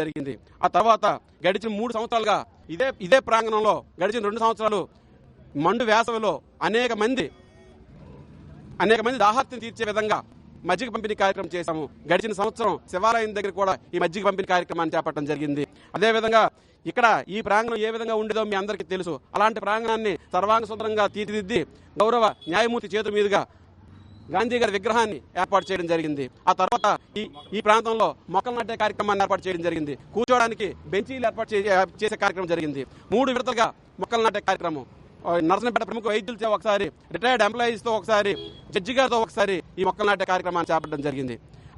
జరిగింది. ఆ తర్వాత గడిచిన మూడు సంవత్సరాలుగా ఇదే ఇదే ప్రాంగణంలో గడిచిన రెండు సంవత్సరాలు మండు వేసవిలో అనేక మంది అనేక మంది దాహార్తిని తీర్చే విధంగా మజ్జిగ పంపిణీ కార్యక్రమం చేశాము. గడిచిన సంవత్సరం శివాలయం దగ్గర కూడా ఈ మజ్జిగ పంపిణీ కార్యక్రమాన్ని చేపట్టడం జరిగింది. అదేవిధంగా ఇక్కడ ఈ ప్రాంగణం ఏ విధంగా ఉండేదో మీ అందరికీ తెలుసు. అలాంటి ప్రాంగణాన్ని సర్వాంగ సుందరంగా తీర్చిదిద్ది గౌరవ న్యాయమూర్తి చేతుల మీదుగా గాంధీ గారి విగ్రహాన్ని ఏర్పాటు చేయడం జరిగింది. ఆ తర్వాత ఈ ఈ ప్రాంతంలో మొక్కలు నాటే కార్యక్రమాన్ని ఏర్పాటు చేయడం జరిగింది. కూర్చోవడానికి బెంచీలు ఏర్పాటు చేసే కార్యక్రమం జరిగింది. మూడు విడతలుగా మొక్కలు నాటే కార్యక్రమం. నరసనపేట ప్రముఖ వైద్యులతో ఒకసారి రిటైర్డ్ ఎంప్లాయీస్తో ఒకసారి జడ్జి గారితో ఒకసారి ఈ మొక్కలు నాటే కార్యక్రమాన్ని చేపట్టడం జరిగింది.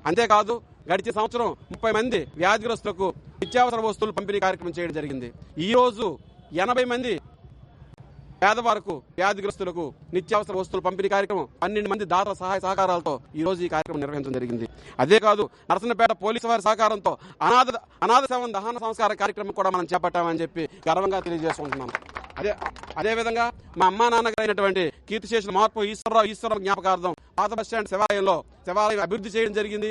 అంతేకాదు గడిచిన సంవత్సరం ముప్పై మంది వ్యాధిగ్రస్తులకు నిత్యావసర వస్తువులు పంపిణీ కార్యక్రమం చేయడం జరిగింది. ఈ రోజు ఎనభై మంది పేదవారకు వ్యాధిగ్రస్తులకు నిత్యావసర వస్తువులు పంపిణీ కార్యక్రమం పన్నెండు మంది దాతల సహాయ సహకారాలతో ఈ రోజు ఈ కార్యక్రమం నిర్వహించడం జరిగింది. అదే కాదు నరసన్నపేట పోలీసు వారి సహకారంతో అనాథ అనాథ సేవన దహన సంస్కార కార్యక్రమం కూడా మనం చేపట్టామని చెప్పి గర్వంగా తెలియజేసుకుంటున్నాం. అదే అదేవిధంగా మా అమ్మా నాన్నగారైనటువంటి అయినటువంటి కీర్తిశేషుల మార్పు ఈశ్వరరావు ఈశ్వరరావు జ్ఞాపకార్థం పాత బస్ స్టాండ్ శివాలయంలో శివాలయం అభివృద్ధి చేయడం జరిగింది.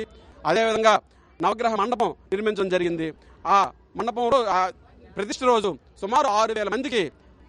అదేవిధంగా నవగ్రహ మండపం నిర్మించడం జరిగింది. ఆ మండపంలో ప్రతిష్ట రోజు సుమారు ఆరు వేల మందికి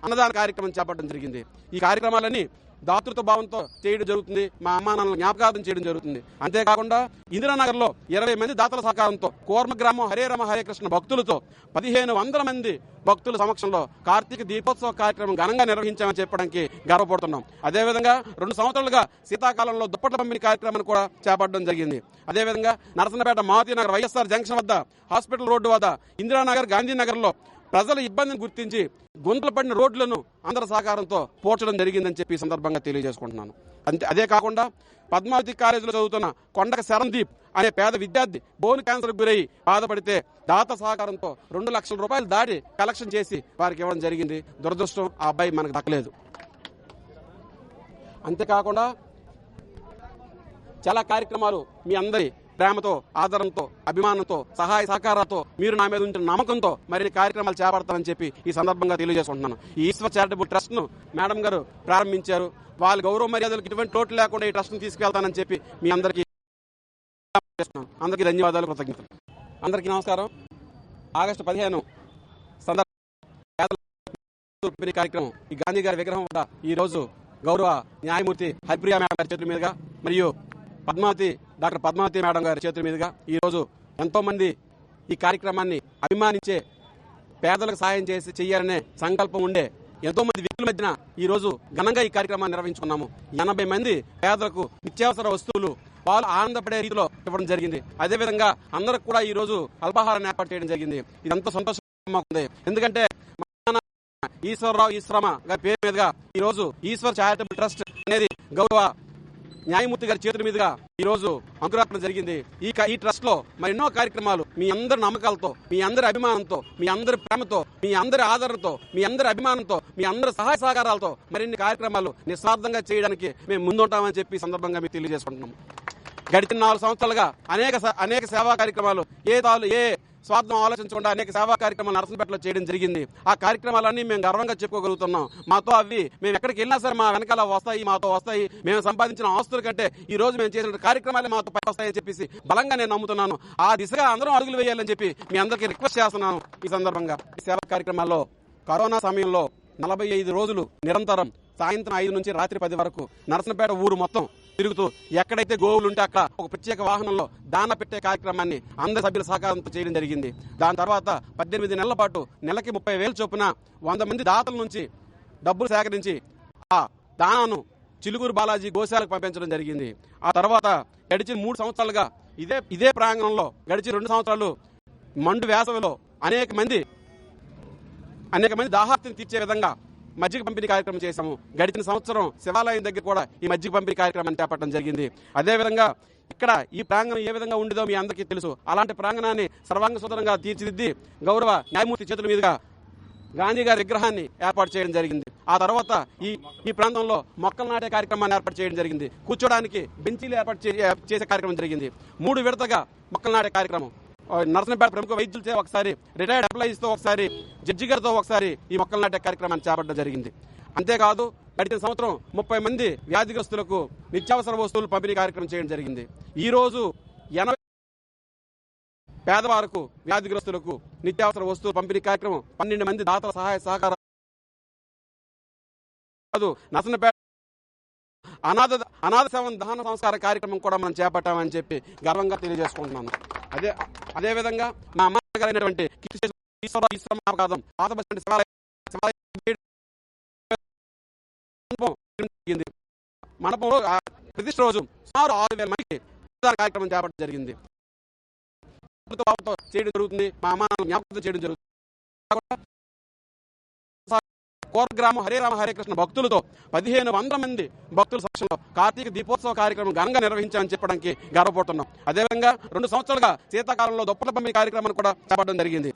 అన్నదాన కార్యక్రమం చేపట్టడం జరిగింది. ఈ కార్యక్రమాలన్నీ దాతృత్వ భావంతో చేయడం జరుగుతుంది. మా అమ్మా జ్ఞాపకార్థం చేయడం జరుగుతుంది. అంతేకాకుండా ఇందిరానగర్లో ఇరవై మంది దాతల సహకారంతో కోర్మ గ్రామం హరే రమ హరే కృష్ణ భక్తులతో పదిహేను వందల మంది భక్తుల సమక్షంలో కార్తీక దీపోత్సవ కార్యక్రమం ఘనంగా నిర్వహించామని చెప్పడానికి గర్వపడుతున్నాం. అదేవిధంగా రెండు సంవత్సరాలుగా శీతాకాలంలో దుప్పట్ల పంపిణీ కార్యక్రమాన్ని కూడా చేపట్టడం జరిగింది. అదేవిధంగా నరసన్నపేట మారుతి వైఎస్ఆర్ జంక్షన్ వద్ద హాస్పిటల్ రోడ్డు వద్ద ఇందిరానగర్ గాంధీనగర్లో ప్రజల ఇబ్బందిని గుర్తించి గుంతలు పడిన రోడ్లను అందరి సహకారంతో పోర్చడం జరిగిందని చెప్పి సందర్భంగా తెలియజేసుకుంటున్నాను. అంతే అదే కాకుండా పద్మావతి కాలేజీలో చదువుతున్న కొండక శరణ్దీప్ అనే పేద విద్యార్థి బోన్ క్యాన్సర్ గురై బాధపడితే దాత సహకారంతో రెండు లక్షల రూపాయలు దాటి కలెక్షన్ చేసి వారికి ఇవ్వడం జరిగింది. దురదృష్టం ఆ అబ్బాయి మనకు దక్కలేదు. అంతేకాకుండా చాలా కార్యక్రమాలు మీ అందరి ప్రేమతో ఆదరంతో అభిమానంతో సహాయ సహకారాలతో మీరు నా మీద ఉంచిన నమ్మకంతో మరిన్ని కార్యక్రమాలు చేపడతానని చెప్పి ఈ సందర్భంగా తెలియజేసుకుంటున్నాను. ఈ ఈశ్వర్ చారిటబుల్ ట్రస్ట్ను మేడం గారు ప్రారంభించారు. వాళ్ళ గౌరవ మర్యాదలకు ఇటువంటి లోటు లేకుండా ఈ ట్రస్ట్ను తీసుకెళ్తానని చెప్పి మీ అందరికీ చేస్తున్నాను. అందరికీ ధన్యవాదాలు కృతజ్ఞతలు. అందరికీ నమస్కారం. ఆగస్టు పదిహేను సందర్భంగా కార్యక్రమం. ఈ గాంధీ గారి విగ్రహం వద్ద ఈ రోజు గౌరవ న్యాయమూర్తి హరిప్రియా మేడం గారి చేతుల మీదుగా మరియు పద్మావతి డాక్టర్ పద్మావతి మేడం గారి చేతుల మీదుగా ఈ రోజు ఎంతో మంది ఈ కార్యక్రమాన్ని అభిమానించే పేదలకు సాయం చేసి చేయాలనే సంకల్పం ఉండే ఎంతో మంది వ్యక్తుల మధ్యన ఈ రోజు ఘనంగా ఈ కార్యక్రమాన్ని నిర్వహించుకున్నాము. ఎనభై మంది పేదలకు నిత్యావసర వస్తువులు వాళ్ళు ఆనందపడే రీతిలో ఇవ్వడం జరిగింది. అదేవిధంగా అందరికి కూడా ఈ రోజు అల్పాహారాన్ని ఏర్పాటు చేయడం జరిగింది. ఇదంతా సంతోషంగా ఉంది ఎందుకంటే ఈశ్వరరావు ఈశ్వరమ్మ గారి పేరు మీదుగా ఈ రోజు ఈశ్వర్ చారిటబుల్ ట్రస్ట్ అనేది గౌరవ న్యాయమూర్తి గారి చేతుల మీదుగా ఈ రోజు అంకురార్పణ జరిగింది. ఈ క- ఈ ట్రస్ట్లో మరి ఎన్నో కార్యక్రమాలు మీ అందరి నమ్మకాలతో మీ అందరి అభిమానంతో మీ అందరి ప్రేమతో మీ అందరి ఆదరణతో మీ అందరి అభిమానంతో మీ అందరి సహాయ సహకారాలతో మరిన్ని కార్యక్రమాలు నిస్వార్థంగా చేయడానికి మేము ముందుంటామని చెప్పి సందర్భంగా మీకు తెలియజేసుకుంటున్నాం. గడిచిన నాలుగు సంవత్సరాలుగా అనేక అనేక సేవా కార్యక్రమాలు ఏ తాలు ఏ స్వార్థం ఆలోచించకుండా అనేక సేవా కార్యక్రమాలు నరసంపేటలో చేయడం జరిగింది. ఆ కార్యక్రమాలన్నీ మేము గర్వంగా చెప్పుకోగలుగుతున్నాం. మాతో అవి మేము ఎక్కడికి వెళ్ళినా సరే మా వెనకాల వస్తాయి మాతో వస్తాయి. మేము సంపాదించిన ఆస్తుల కంటే ఈ రోజు మేము చేసిన కార్యక్రమాలే మాతో పైకి వస్తాయని చెప్పేసి బలంగా నేను నమ్ముతున్నాను. ఆ దిశగా అందరం అడుగులు వేయాలని చెప్పి మీ అందరికీ రిక్వెస్ట్ చేస్తున్నాను. ఈ సందర్భంగా ఈ సేవా కార్యక్రమాల్లో కరోనా సమయంలో నలభై ఐదు రోజులు నిరంతరం సాయంత్రం ఐదు నుంచి రాత్రి పది వరకు నరసనపేట ఊరు మొత్తం తిరుగుతూ ఎక్కడైతే గోవులు ఉంటే అక్కడ ఒక ప్రత్యేక వాహనంలో దాన పెట్టే కార్యక్రమాన్ని అందరి సభ్యుల సహకారంతో చేయడం జరిగింది. దాని తర్వాత పద్దెనిమిది నెలల పాటు నెలకి ముప్పై వేలు చొప్పున వంద మంది దాతల నుంచి డబ్బులు సేకరించి ఆ దానాను చిలుగురు బాలాజీ గోశాలకు పంపించడం జరిగింది. ఆ తర్వాత గడిచిన మూడు సంవత్సరాలుగా ఇదే ఇదే ప్రాంగణంలో గడిచిన రెండు సంవత్సరాలు మండు వేసవిలో అనేక మంది అనేక మంది దాహార్తిని తీర్చే విధంగా మజ్జిగ పంపిణీ కార్యక్రమం చేశాము. గడిచిన సంవత్సరం శివాలయం దగ్గర కూడా ఈ మజ్జిగ పంపిణీ కార్యక్రమాన్ని చేపట్టడం జరిగింది. అదేవిధంగా ఇక్కడ ఈ ప్రాంగణం ఏ విధంగా ఉండేదో మీ అందరికీ తెలుసు. అలాంటి ప్రాంగణాన్ని సర్వాంగ సుందరంగా తీర్చిదిద్ది గౌరవ న్యాయమూర్తి చేతుల మీదుగా గాంధీ గారి విగ్రహాన్ని ఏర్పాటు చేయడం జరిగింది. ఆ తర్వాత ఈ ఈ ప్రాంతంలో మొక్కలు నాటే కార్యక్రమాన్ని ఏర్పాటు చేయడం జరిగింది. కూర్చోడానికి బెంచీలు ఏర్పాటు చే- చేసే కార్యక్రమం జరిగింది. మూడు విడతగా మొక్కలు నాటే కార్యక్రమం. నరసనపేట ప్రముఖ వైద్యులతో ఒకసారి రిటైర్డ్ ఎంప్లాయీస్తో ఒకసారి జడ్జి గారితో ఒకసారి ఈ మొక్కలు నాటే కార్యక్రమాన్ని చేపట్టడం జరిగింది. అంతేకాదు గడిచిన సంవత్సరం ముప్పై మంది వ్యాధిగ్రస్తులకు నిత్యావసర వస్తువులు పంపిణీ కార్యక్రమం చేయడం జరిగింది. ఈ రోజు ఎనభై పేదవారకు వ్యాధిగ్రస్తులకు నిత్యావసర వస్తువుల పంపిణీ కార్యక్రమం పన్నెండు మంది దాతల సహాయ సహకారం నసనపేట అనాథ అనాథ శవం దహన సంస్కార కార్యక్రమం కూడా మనం చేపట్టామని చెప్పి గర్వంగా తెలియజేసుకుంటున్నాను. అదే అదే విధంగా మా అమ్మ గారైనటువంటి అయినటువంటి కీర్తి జరిగింది. మండపంలో ప్రతిష్ట రోజు సుమారు ఆరు వేల మందికి కార్యక్రమం చేపట్టడం జరిగింది. చేయడం జరుగుతుంది మా అమ్మ జ్ఞాపకం చేయడం జరుగుతుంది. కాకుండా కోర గ్రామం హరే రామ హరే కృష్ణ భక్తులతో పదిహేను వందల మంది భక్తుల సమక్షంలో కార్తీక దీపోత్సవ కార్యక్రమం ఘనంగా నిర్వహించామని చెప్పడానికి గర్వపడుతున్నాం. అదేవిధంగా రెండు సంవత్సరాలుగా శీతాకాలంలో దుప్పల పంపిణీ కార్యక్రమాన్ని కూడా చేపట్టడం జరిగింది.